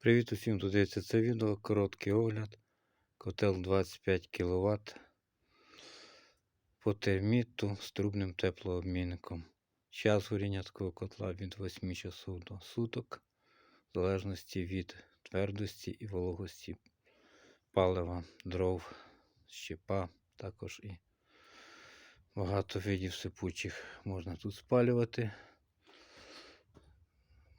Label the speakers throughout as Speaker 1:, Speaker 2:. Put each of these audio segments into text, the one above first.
Speaker 1: Привіт усім, хто дивиться це відео. Короткий огляд. Котел 25 кВт по терміту з трубним теплообмінником. Час горіння такого котла від 8 часов до суток, в залежності від твердості і вологості палива, дров, щепа, також і багато видів сипучих можна тут спалювати.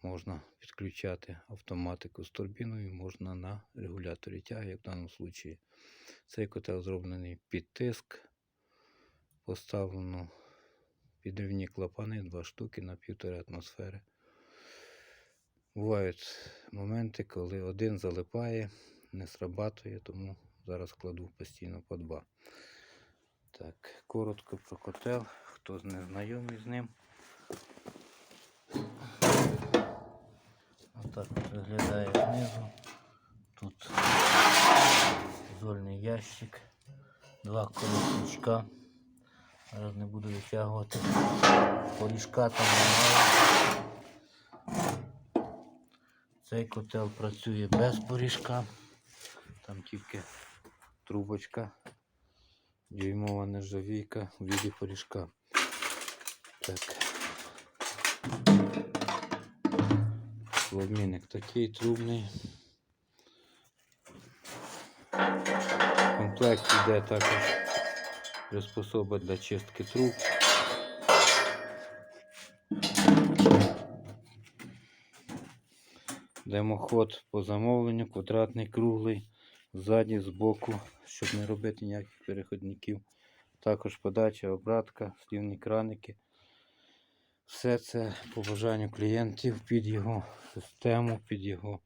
Speaker 1: Можна підключати автоматику з турбіною, можна на регуляторі тяги, як в даному випадку. Цей котел зроблений під тиск. Поставлено підривні клапани, два штуки на півтори атмосфери. Бувають моменти, коли один залипає, не срабатує, тому зараз кладу постійно по два. Так, коротко про котел, хто не знайомий з ним. Отак от виглядає знизу. Тут зольний ящик, два колосничка. Зараз не буду витягувати. Поріжка там немає. Цей котел працює без поріжка. Там тільки трубочка, дюймова нержавійка в віді поріжка. Так. Обмінник такий трубний. В комплекті йде також приспособа для чистки труб. Димоход по замовленню, квадратний круглий, ззаді, збоку, щоб не робити ніяких переходників. Також подача, обратка, слівні краники. Все це по бажанню клієнтів під його систему, під його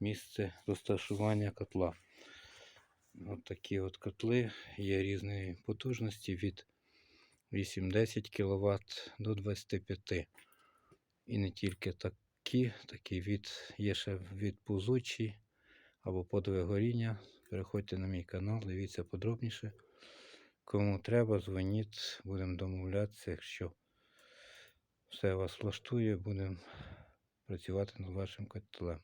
Speaker 1: місце розташування котла. От такі от котли є різної потужності від 8-10 кВт до 25 І не тільки такі, такий від, є ще від повзучий або подове горіння. Переходьте на мій канал, дивіться подробніше. Кому треба, дзвоніть, будемо домовлятися, якщо все вас влаштує, будемо працювати над вашим котлем.